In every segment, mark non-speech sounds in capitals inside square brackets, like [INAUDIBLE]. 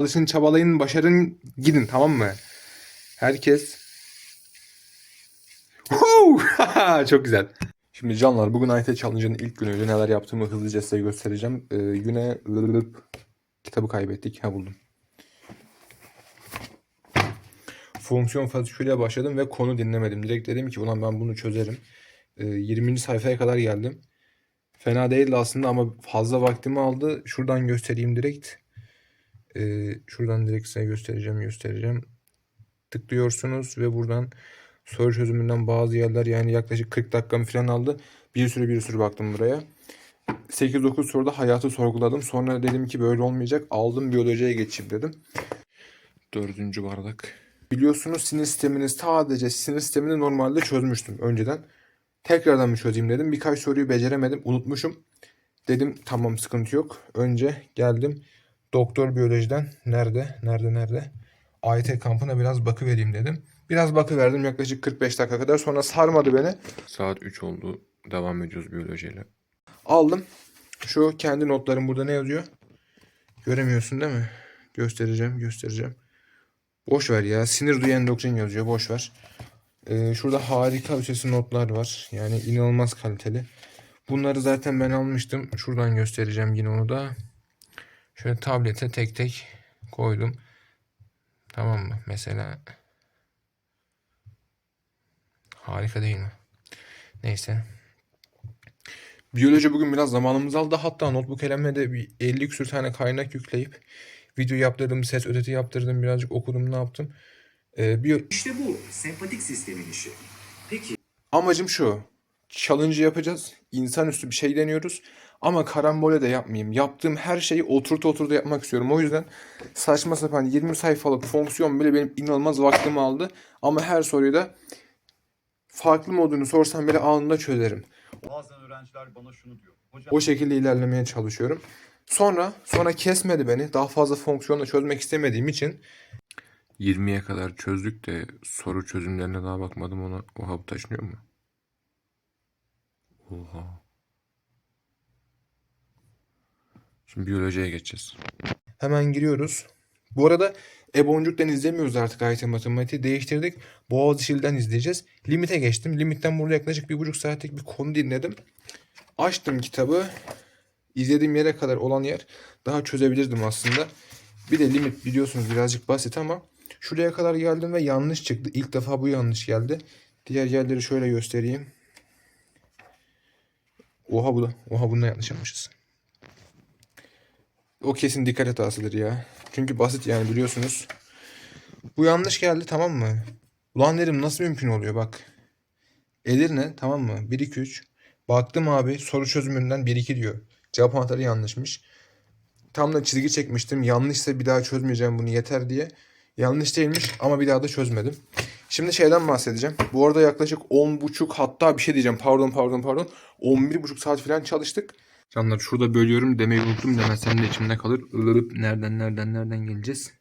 Çalışın, çabalayın, başarın, gidin tamam mı? Herkes. [LAUGHS] Çok güzel. Şimdi canlar bugün IT Challenge'ın ilk günüydü. Neler yaptığımı hızlıca size göstereceğim. Ee, güne kitabı kaybettik. Ha buldum. Fonksiyon fasikülüyle başladım ve konu dinlemedim. Direkt dedim ki ulan ben bunu çözerim. Ee, 20. sayfaya kadar geldim. Fena değildi aslında ama fazla vaktimi aldı. Şuradan göstereyim direkt. Ee, şuradan direkt size göstereceğim göstereceğim. Tıklıyorsunuz ve buradan soru çözümünden bazı yerler yani yaklaşık 40 dakikamı falan aldı. Bir sürü bir sürü baktım buraya. 8-9 soruda hayatı sorguladım. Sonra dedim ki böyle olmayacak. Aldım biyolojiye geçeyim dedim. Dördüncü bardak. Biliyorsunuz sinir sistemini sadece sinir sistemini normalde çözmüştüm önceden. Tekrardan mı çözeyim dedim. Birkaç soruyu beceremedim. Unutmuşum. Dedim tamam sıkıntı yok. Önce geldim. Doktor biyolojiden nerede? Nerede? Nerede? AYT kampına biraz bakı vereyim dedim. Biraz bakı verdim yaklaşık 45 dakika kadar. Sonra sarmadı beni. Saat 3 oldu. Devam ediyoruz biyolojiyle. Aldım. Şu kendi notlarım burada ne yazıyor? Göremiyorsun değil mi? Göstereceğim, göstereceğim. Boş ver ya. Sinir duyu endokrin yazıyor. Boş ver. Ee, şurada harika ötesi notlar var. Yani inanılmaz kaliteli. Bunları zaten ben almıştım. Şuradan göstereceğim yine onu da. Şöyle tablete tek tek koydum. Tamam mı? Mesela harika değil mi? Neyse. Biyoloji bugün biraz zamanımızı aldı. Hatta notebook elemine de bir 50 küsür tane kaynak yükleyip video yaptırdım, ses öteti yaptırdım, birazcık okudum, ne yaptım. Ee, biyo... İşte bu sempatik sistemin işi. Peki Amacım şu. Challenge yapacağız. İnsanüstü bir şey deniyoruz. Ama karambole de yapmayayım. Yaptığım her şeyi oturtu oturtu yapmak istiyorum. O yüzden saçma sapan 20 sayfalık fonksiyon bile benim inanılmaz vaktimi aldı. Ama her soruyu da farklı modunu sorsam bile anında çözerim. Bazen öğrenciler bana şunu diyor. Hocam O şekilde ilerlemeye çalışıyorum. Sonra sonra kesmedi beni. Daha fazla fonksiyonla çözmek istemediğim için 20'ye kadar çözdük de soru çözümlerine daha bakmadım ona. Oha bu taşınıyor mu? Oha. Şimdi biyolojiye geçeceğiz. hemen giriyoruz. Bu arada Eboncuk'tan izlemiyoruz artık AYT matematiği. Değiştirdik. Boğaziçi'den izleyeceğiz. Limite geçtim. Limitten burada yaklaşık bir buçuk saatlik bir konu dinledim. Açtım kitabı. İzlediğim yere kadar olan yer daha çözebilirdim aslında. Bir de limit biliyorsunuz birazcık basit ama şuraya kadar geldim ve yanlış çıktı. İlk defa bu yanlış geldi. Diğer yerleri şöyle göstereyim. Oha bu da. Oha bunda yanlış yapmışız. O kesin dikkat hatasıdır ya. Çünkü basit yani biliyorsunuz. Bu yanlış geldi tamam mı? Ulan dedim nasıl mümkün oluyor bak. Edirne tamam mı? 1 2 3. Baktım abi soru çözümünden 1 2 diyor. Cevap anahtarı yanlışmış. Tam da çizgi çekmiştim. Yanlışsa bir daha çözmeyeceğim bunu yeter diye. Yanlış değilmiş ama bir daha da çözmedim. Şimdi şeyden bahsedeceğim. Bu arada yaklaşık 10.5 hatta bir şey diyeceğim. Pardon pardon pardon. 11.5 saat falan çalıştık. Canlar şurada bölüyorum demeyi unuttum demesen de içimde kalır. Ilırıp nereden nereden nereden geleceğiz?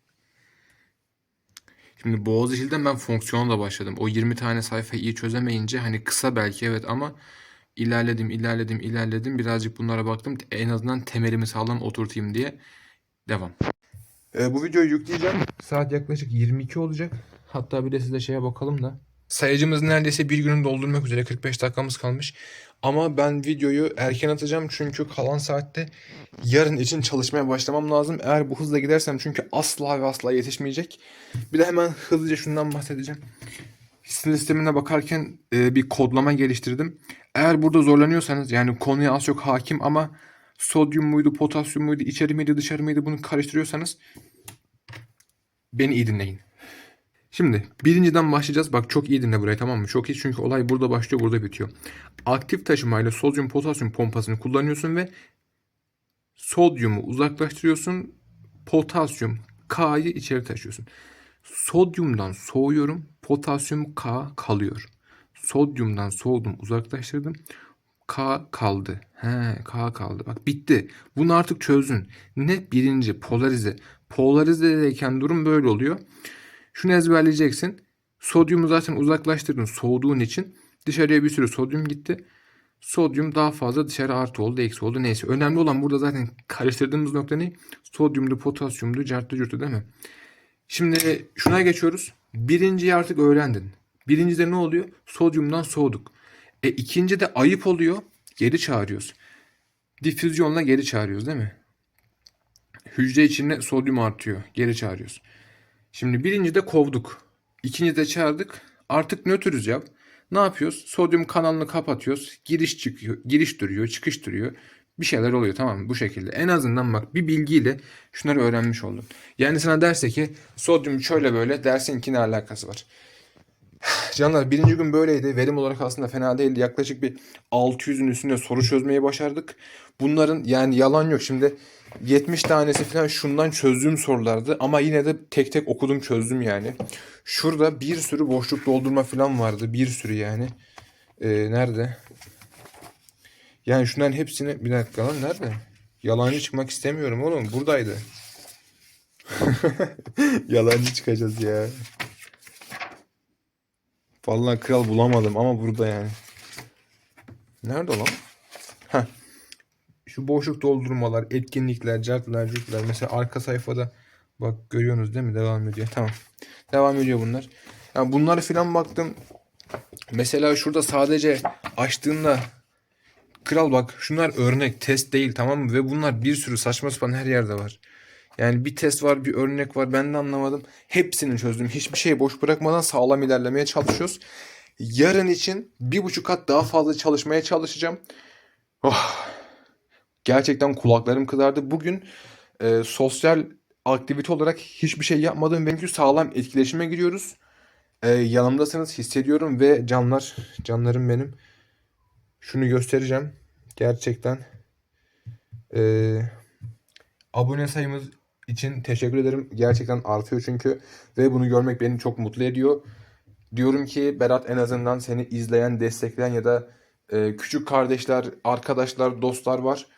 Şimdi Boğaziçi'den ben fonksiyonla başladım. O 20 tane sayfayı iyi çözemeyince hani kısa belki evet ama ilerledim ilerledim ilerledim. Birazcık bunlara baktım. En azından temelimi sağlam oturtayım diye. Devam. Ee, bu videoyu yükleyeceğim. Saat yaklaşık 22 olacak. Hatta bir de size şeye bakalım da. Sayıcımız neredeyse bir günün doldurmak üzere 45 dakikamız kalmış. Ama ben videoyu erken atacağım çünkü kalan saatte yarın için çalışmaya başlamam lazım. Eğer bu hızla gidersem çünkü asla ve asla yetişmeyecek. Bir de hemen hızlıca şundan bahsedeceğim. Sistemine bakarken e, bir kodlama geliştirdim. Eğer burada zorlanıyorsanız yani konuya az çok hakim ama sodyum muydu, potasyum muydu, içeri miydi, dışarı mıydı bunu karıştırıyorsanız beni iyi dinleyin. Şimdi birinciden başlayacağız. Bak çok iyi dinle burayı tamam mı? Çok iyi çünkü olay burada başlıyor burada bitiyor. Aktif taşımayla sodyum potasyum pompasını kullanıyorsun ve sodyumu uzaklaştırıyorsun. Potasyum K'yı içeri taşıyorsun. Sodyumdan soğuyorum. Potasyum K kalıyor. Sodyumdan soğudum uzaklaştırdım. K kaldı. He K kaldı. Bak bitti. Bunu artık çözdün. Ne? Birinci polarize. Polarizedeyken durum böyle oluyor. Şunu ezberleyeceksin. Sodyumu zaten uzaklaştırdın soğuduğun için. Dışarıya bir sürü sodyum gitti. Sodyum daha fazla dışarı artı oldu, eksi oldu neyse. Önemli olan burada zaten karıştırdığımız nokta ne? Sodyumdu, potasyumdu, cartı curtu değil mi? Şimdi şuna geçiyoruz. Birinciyi artık öğrendin. Birincide ne oluyor? Sodyumdan soğuduk. E ikinci de ayıp oluyor. Geri çağırıyoruz. Difüzyonla geri çağırıyoruz değil mi? Hücre içinde sodyum artıyor. Geri çağırıyoruz. Şimdi birinci de kovduk. İkinci de çağırdık. Artık nötrüz ya. Ne yapıyoruz? Sodyum kanalını kapatıyoruz. Giriş çıkıyor, giriş duruyor, çıkış duruyor. Bir şeyler oluyor tamam mı? Bu şekilde. En azından bak bir bilgiyle şunları öğrenmiş oldun. Yani sana derse ki sodyum şöyle böyle dersin ki ne alakası var? [SIGHS] Canlar birinci gün böyleydi. Verim olarak aslında fena değildi. Yaklaşık bir 600'ün üstünde soru çözmeyi başardık. Bunların yani yalan yok. Şimdi 70 tanesi falan şundan çözdüğüm sorulardı. Ama yine de tek tek okudum çözdüm yani. Şurada bir sürü boşluk doldurma falan vardı. Bir sürü yani. Ee, nerede? Yani şunların hepsini... Bir dakika lan nerede? Yalancı çıkmak istemiyorum oğlum. Buradaydı. [LAUGHS] Yalancı çıkacağız ya. Vallahi kral bulamadım ama burada yani. Nerede lan? Heh. Şu boşluk doldurmalar, etkinlikler, cartlar, curtlar. Mesela arka sayfada bak görüyorsunuz değil mi? Devam ediyor. Tamam. Devam ediyor bunlar. Yani bunları filan baktım. Mesela şurada sadece açtığında kral bak şunlar örnek test değil tamam mı? Ve bunlar bir sürü saçma sapan her yerde var. Yani bir test var, bir örnek var. Ben de anlamadım. Hepsini çözdüm. Hiçbir şey boş bırakmadan sağlam ilerlemeye çalışıyoruz. Yarın için bir buçuk kat daha fazla çalışmaya çalışacağım. Oh. Gerçekten kulaklarım kızardı. Bugün e, sosyal aktivite olarak hiçbir şey yapmadım. Benimki sağlam etkileşime giriyoruz. E, yanımdasınız hissediyorum ve canlar, canlarım benim. Şunu göstereceğim. Gerçekten. Eee abone sayımız için teşekkür ederim. Gerçekten artıyor çünkü ve bunu görmek beni çok mutlu ediyor. Diyorum ki Berat en azından seni izleyen, destekleyen ya da e, küçük kardeşler, arkadaşlar, dostlar var.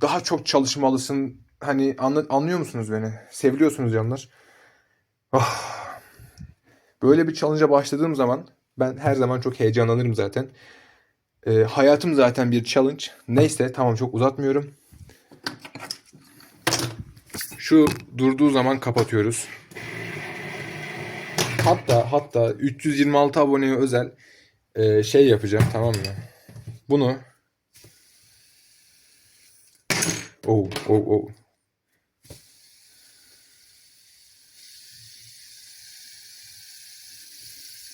Daha çok çalışmalısın. Hani anla, anlıyor musunuz beni? Seviliyorsunuz canlar. Ah. Böyle bir challenge'a başladığım zaman ben her zaman çok heyecanlanırım zaten. E, hayatım zaten bir challenge. Neyse tamam çok uzatmıyorum. Şu durduğu zaman kapatıyoruz. Hatta hatta 326 aboneye özel e, şey yapacağım tamam mı? Bunu Oh oh oh.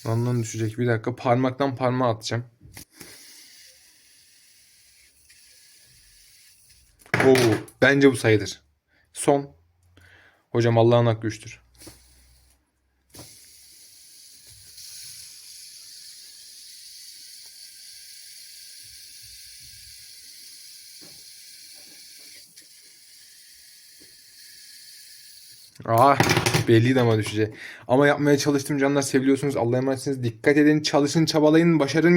Landan düşecek. Bir dakika parmaktan parmağa atacağım. Oo, bence bu sayılır. Son. Hocam Allah'ın hakkı üçtür. Ah belliydi ama düşecek. Ama yapmaya çalıştım canlar seviyorsunuz. Allah'a emanetsiniz. Dikkat edin, çalışın, çabalayın, başarın.